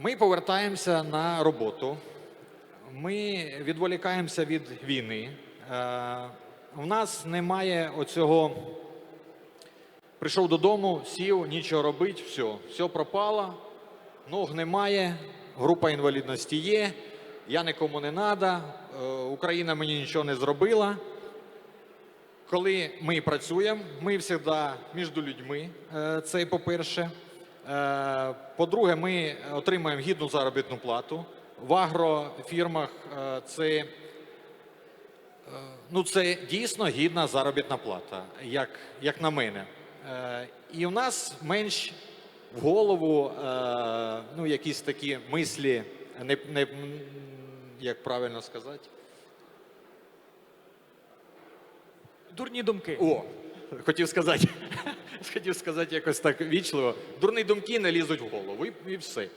Ми повертаємося на роботу. Ми відволікаємося від війни. Е, У нас немає оцього. Прийшов додому, сів, нічого робить, все, все пропало, ног немає, група інвалідності є, я нікому не треба, Україна мені нічого не зробила. Коли ми працюємо, ми завжди між людьми. е, Це по-перше. Е, По-друге, ми отримуємо гідну заробітну плату. В агрофірмах е, це, е, ну, це дійсно гідна заробітна плата, як, як на мене. І у нас менш в голову ну, якісь такі мислі, не, не, як правильно сказати. Дурні думки. О, хотів сказати, хотів сказати якось так вічливо. Дурні думки не лізуть в голову, і, і все.